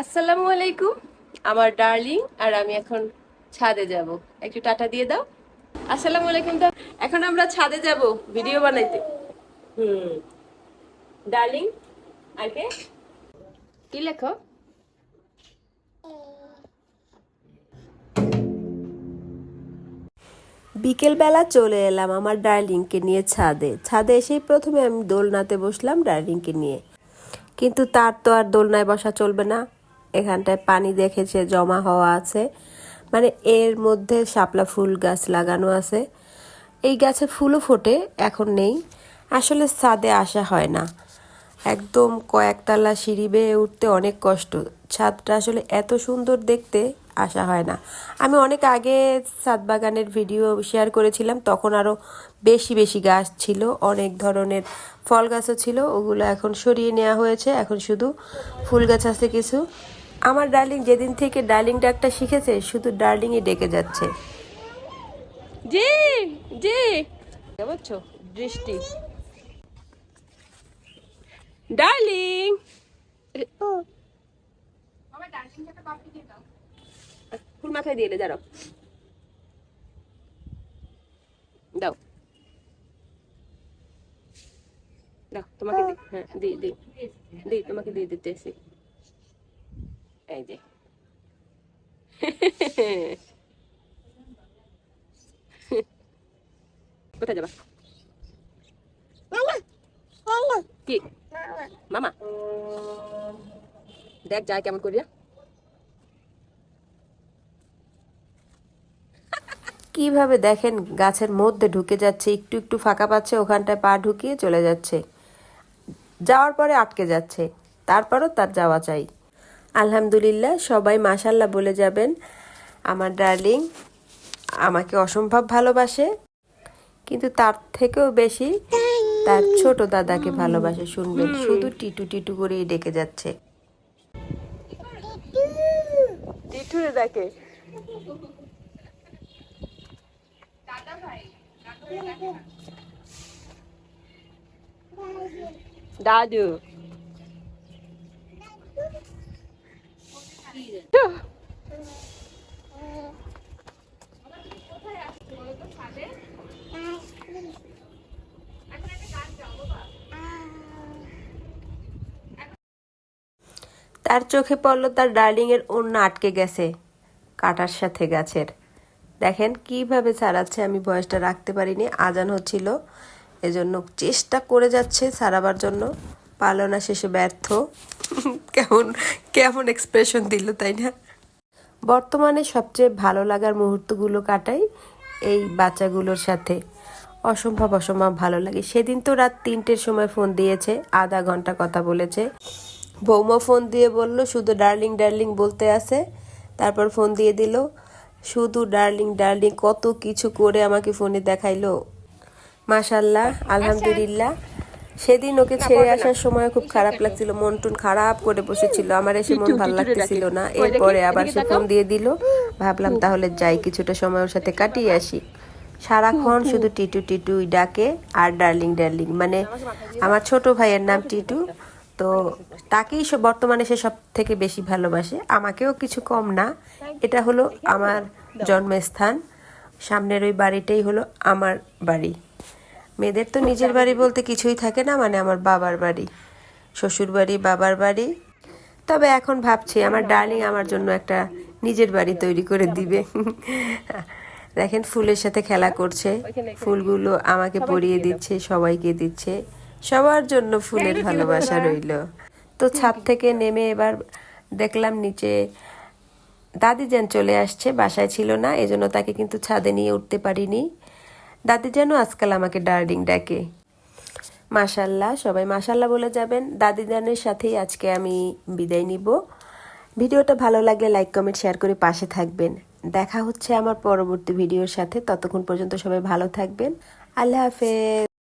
আসসালামু আলাইকুম। আমার ডার্লিং আর আমি এখন ছাদে যাব। একটু টাটা দিয়ে দাও। আসসালামু আলাইকুম দাও এখন আমরা ছাদে যাব ভিডিও বানাইতে। হুম। ডার্লিং, আগে কি লেখো? বিকেলবেলা চলে এলাম আমার ডার্লিংকে নিয়ে ছাদে। ছাদে এসেই প্রথমে আমি দোলনাতে বসলাম ডার্লিংকে নিয়ে। কিন্তু তার তো আর দোলনায় বসা চলবে না। এখানটায় পানি দেখেছে, জমা হওয়া আছে। মানে এর মধ্যে শাপলা ফুল গাছ লাগানো আছে। এই গাছে ফুলও ফোটে, এখন নেই। আসলে ছাদে আসা হয় না। একদম কয়েকতলা সিঁড়ি বেয়ে উঠতে অনেক কষ্ট। ছাদটা আসলে এত সুন্দর দেখতে আসা হয় না। আমি অনেক আগে ছাদ বাগানের ভিডিও শেয়ার করেছিলাম, তখন আরও বেশি বেশি গাছ ছিল। অনেক ধরনের ফল গাছও ছিল, ওগুলো এখন সরিয়ে নেওয়া হয়েছে। এখন শুধু ফুল গাছ আছে কিছু। আমার ডার্লিং যেদিন থেকে ডার্লিং ডাকটা শিখেছে, শুধু ডার্লিংই ডেকে যাচ্ছে। জি জি বুঝছ দৃষ্টি। ডার্লিং। ফুল মাথায় দিয়ে দাঁড়াও। দাও। দাও, তোমাকে হ্যাঁ দি দি দি তোমাকে দিয়ে দিতেছি এই যে। কোথায় যাবা? কি? মামা। দেখ যায় কেমন করিয়া। কীভাবে দেখেন গাছের মধ্যে ঢুকে যাচ্ছে একটু একটু ফাঁকা পাচ্ছে ওখানটায় পা ঢুকিয়ে চলে যাচ্ছে। যাওয়ার পরে আটকে যাচ্ছে তারপরও তার যাওয়া চাই। আলহামদুলিল্লাহ, সবাই মাসাল্লাহ বলে যাবেন। আমার ডার্লিং আমাকে অসম্ভব ভালোবাসে, কিন্তু তার থেকেও বেশি তার ছোট দাদাকে ভালোবাসে শুনবেন শুধু টিটু টিটু করেই ডেকে যাচ্ছে। দাদু। তার চোখে পড়ল তার ডার্লিং এর ওড়না আটকে গেছে, কাটার সাথে গাছের। দেখেন কীভাবে ছাড়াচ্ছে আমি বয়সটা রাখতে পারিনি, আজান হচ্ছিল। এজন্য চেষ্টা করে যাচ্ছে ছাড়াবার জন্য। পালনা শেষে ব্যর্থ। কেমন কেমন এক্সপ্রেশন দিল, তাই না? বর্তমানে সবচেয়ে ভালো লাগার মুহূর্তগুলো কাটাই এই বাচ্চাগুলোর সাথে। অসম্ভব অসম্ভব ভালো লাগে। সেদিন তো রাত তিনটের সময় ফোন দিয়েছে, আধা ঘণ্টা কথা বলেছে। বৌমা ফোন দিয়ে বলল শুধু ডার্লিং ডার্লিং বলতে আছে। তারপর ফোন দিয়ে দিল শুধু ডার্লিং ডার্লিং কত কিছু করে আমাকে ফোনে দেখাইলো। মাশাল্লাহ আলহামদুলিল্লাহ। সেদিন ওকে ছেড়ে আসার সময় খুব খারাপ লাগছিল মন টুন খারাপ করে বসেছিল আমার এসে মন ভালো লাগতেছিল না। এরপরে আবার সে ফোন দিয়ে দিল ভাবলাম তাহলে যাই কিছুটা সময় ওর সাথে কাটিয়ে আসি। সারাক্ষণ শুধু টিটু টিটুই ডাকে আর ডার্লিং ডার্লিং। মানে আমার ছোট ভাইয়ের নাম টিটু তো তাকেই সে বর্তমানে সে সব থেকে বেশি ভালোবাসে। আমাকেও কিছু কম না। এটা হলো আমার জন্মস্থান। সামনের ওই বাড়িটাই হলো আমার বাড়ি। মেয়েদের তো নিজের বাড়ি বলতে কিছুই থাকে না মানে আমার বাবার বাড়ি, শ্বশুর বাড়ি, বাবার বাড়ি। তবে এখন ভাবছি, আমার ডার্লিং আমার জন্য একটা নিজের বাড়ি তৈরি করে দিবে। দেখেন ফুলের সাথে খেলা করছে। ফুলগুলো আমাকে পরিয়ে দিচ্ছে, সবাইকে দিচ্ছে। সবার জন্য ফুলের ভালোবাসা রইল। তো ছাদ থেকে নেমে এবার দেখলাম নিচে দাদি যেন চলে আসছে বাসায় ছিল না এজন্য তাকে কিন্তু ছাদে নিয়ে উঠতে পারিনি। দাদি যেন আজকাল আমাকে ডার্লিং ডাকে। মাশাল্লাহ সবাই মাশাল্লাহ বলে যাবেন। দাদি জানের সাথেই আজকে আমি বিদায় নিব। ভিডিওটা ভালো লাগলে লাইক কমেন্ট শেয়ার করে পাশে থাকবেন। দেখা হচ্ছে আমার পরবর্তী ভিডিওর সাথে। ততক্ষণ পর্যন্ত সবাই ভালো থাকবেন। আল্লাহ হাফেজ।